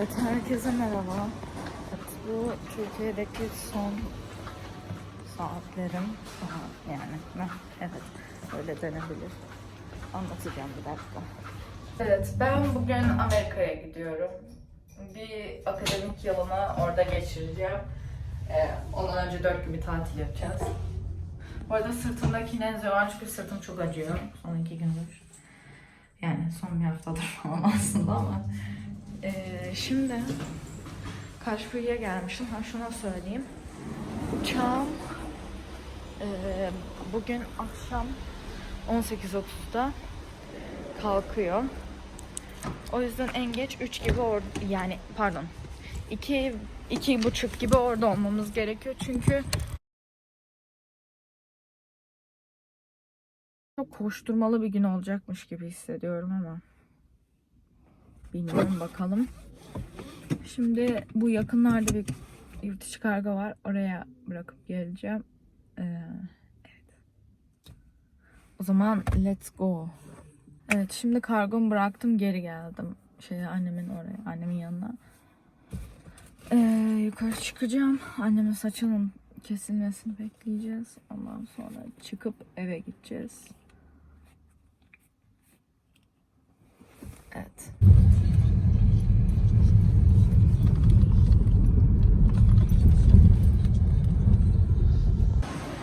Evet, herkese merhaba. Evet, bu Türkiye'deki son saatlerim. Aha, yani evet öyle denebilir. Anlatacağım bir dakika. Evet ben bugün Amerika'ya gidiyorum. Bir akademik yılımı orada geçireceğim. Ee, ondan önce 4 gün bir tatil yapacağız. Bu arada sırtımda kinezyo var çünkü sırtım çok acıyor. Son iki gündür. Yani son bir haftadır falan aslında ama. Ee, şimdi Kaşbüyü'ye gelmişim. Ha şuna söyleyeyim. Uçağım ee, bugün akşam 18.30'da kalkıyor. O yüzden en geç 3 gibi or yani pardon 2 iki buçuk gibi orada olmamız gerekiyor çünkü koşturmalı bir gün olacakmış gibi hissediyorum ama bilmiyorum bakalım. Şimdi bu yakınlarda bir yurt dışı kargo var. Oraya bırakıp geleceğim. Ee, evet. O zaman let's go. Evet şimdi kargomu bıraktım geri geldim. Şey annemin oraya, annemin yanına. Ee, yukarı çıkacağım. Annemin saçının kesilmesini bekleyeceğiz. Ondan sonra çıkıp eve gideceğiz. Evet.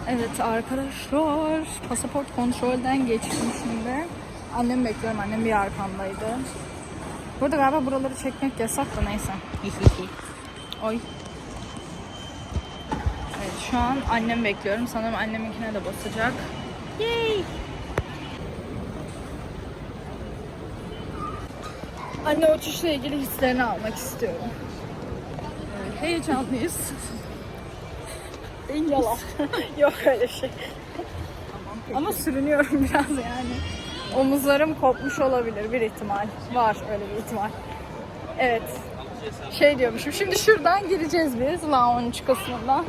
Evet arkadaşlar pasaport kontrolden geçtim şimdi. Annem bekliyorum. Annem bir arkamdaydı. Burada galiba buraları çekmek yasak da neyse. Oy. Evet şu an annem bekliyorum. Sanırım anneminkine de basacak. Yay! Anne uçuşla ilgili hislerini almak istiyorum. Evet, heyecanlıyız. Yalan. Yok öyle şey. Ama sürünüyorum biraz yani. Omuzlarım kopmuş olabilir bir ihtimal. Var öyle bir ihtimal. Evet. Şey diyormuşum. Şimdi şuradan gireceğiz biz lounge kısmından.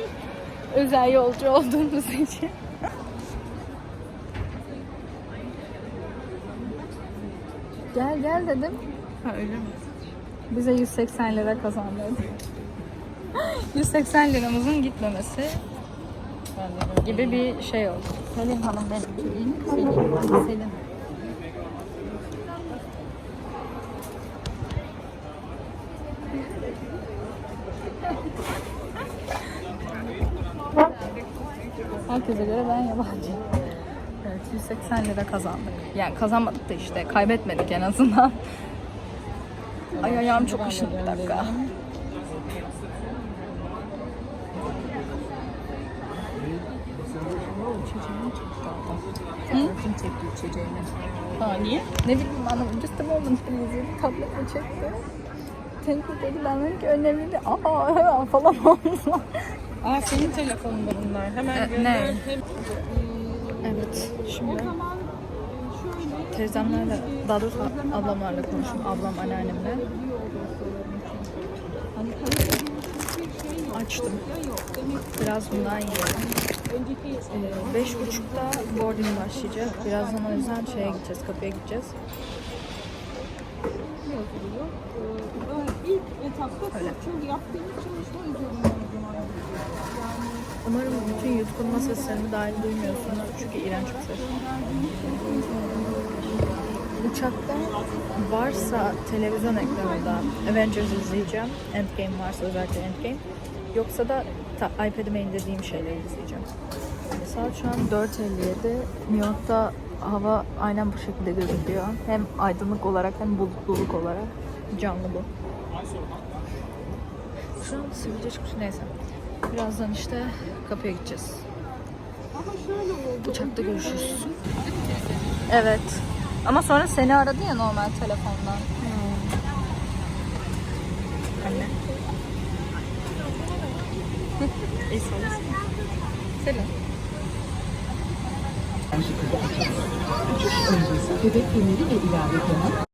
Özel yolcu olduğumuz için. Gel gel dedim. Ha öyle mi? Bize 180 lira kazandırdı. 180 liramızın gitmemesi gibi bir şey oldu. Selin Hanım benim. Selin. Selin. Herkese göre ben yabancı. Evet 180 lira kazandık. Yani kazanmadık da işte kaybetmedik en azından. Ay ayağım çok aşındı bir dakika. Kim çekti içeceğini? Ha niye? Ne bileyim anlamadım. Just a moment please. Tablet mi çekti? Thank you dedi. Ben dedim ki önemli değil. Aa falan oldu. Aa senin telefonunda bunlar. Hemen E, gönder. Evet şimdi teyzemlerle daha doğrusu ablamlarla konuştum. Ablam anneannemle. Açtım. Biraz bundan yiyelim. Ee, beş buçukta boarding başlayacak. Birazdan o yüzden şeye gideceğiz, kapıya gideceğiz. İlk etapta Öyle. yaptığımız çalışma yani Umarım bütün yutkunma seslerini dahil duymuyorsunuz. Çünkü iğrenç bir ses. Uçakta varsa televizyon ekranında Avengers izleyeceğim. Endgame varsa özellikle Endgame. Yoksa da ta- iPad'ime indirdiğim şeyleri izleyeceğim. Saat şu an 4.57. New York'ta hava aynen bu şekilde gözüküyor. Hem aydınlık olarak hem bulutluluk olarak. Canlı bu. Şu an sivilce çıkmış neyse. Birazdan işte kapıya gideceğiz. ama şöyle oldu. Uçakta görüşürüz. Evet. Ama sonra seni aradı ya normal telefondan. Anne. Selam. Bebek kemeri ve ilave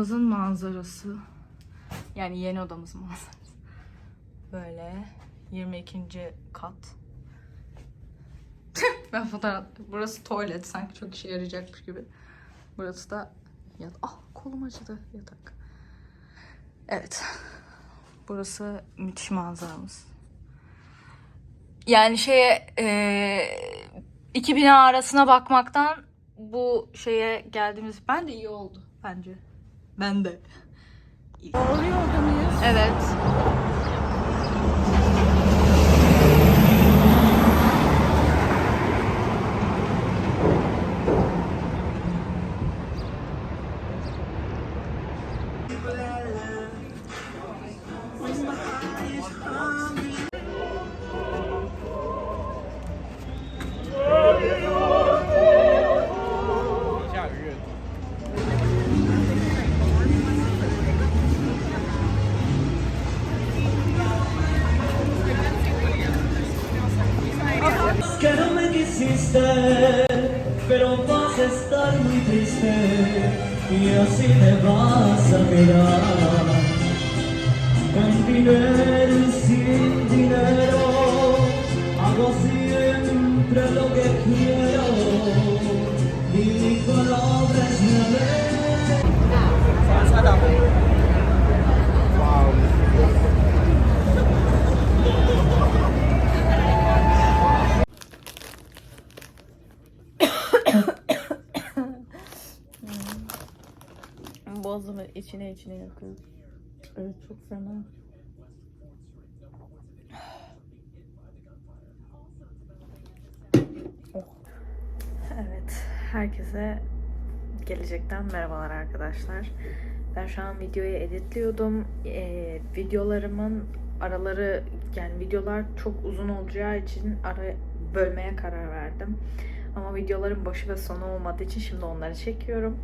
kemer manzarası. Yani yeni odamızın manzarası. Böyle 22. kat. ben fotoğraf... Burası tuvalet. Sanki çok işe yarayacakmış gibi. Burası da yat. Ah kolum acıdı yatak. Evet. Burası müthiş manzaramız. Yani şeye e, iki bina arasına bakmaktan bu şeye geldiğimiz ben de iyi oldu bence. Ben de. Yolda mıyız? Evet. Pero vas a estar muy triste y así te vas a quedar. Con dinero y sin dinero, hago siempre lo que quiero içine içine yakıyor. Evet çok fena. Oh. Evet, herkese gelecekten merhabalar arkadaşlar. Ben şu an videoyu editliyordum. Ee, videolarımın araları yani videolar çok uzun olacağı için ara bölmeye karar verdim. Ama videoların başı ve sonu olmadığı için şimdi onları çekiyorum.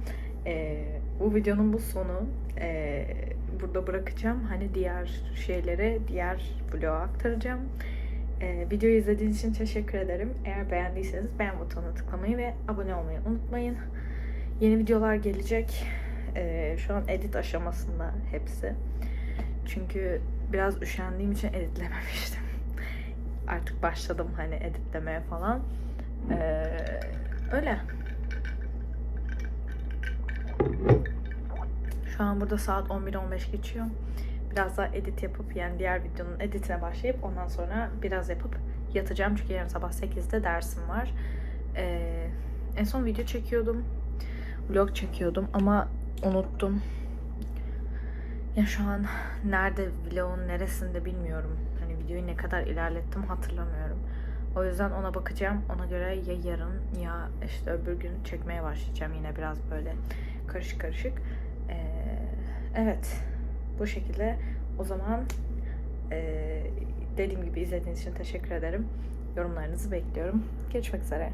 Ee, bu videonun bu sonu. Ee, burada bırakacağım. Hani diğer şeyleri diğer vloga aktaracağım. Ee, videoyu izlediğiniz için teşekkür ederim. Eğer beğendiyseniz beğen butonuna tıklamayı ve abone olmayı unutmayın. Yeni videolar gelecek. Ee, şu an edit aşamasında hepsi. Çünkü biraz üşendiğim için editlememiştim. Artık başladım hani editlemeye falan. Ee, öyle. Şu an burada saat 11-15 geçiyor. Biraz daha edit yapıp yani diğer videonun editine başlayıp ondan sonra biraz yapıp yatacağım. Çünkü yarın sabah 8'de dersim var. Ee, en son video çekiyordum. Vlog çekiyordum ama unuttum. Ya şu an nerede vlogun neresinde bilmiyorum. Hani videoyu ne kadar ilerlettim hatırlamıyorum. O yüzden ona bakacağım. Ona göre ya yarın ya işte öbür gün çekmeye başlayacağım yine biraz böyle karışık karışık. Ee, evet. Bu şekilde o zaman ee, dediğim gibi izlediğiniz için teşekkür ederim. Yorumlarınızı bekliyorum. Görüşmek üzere.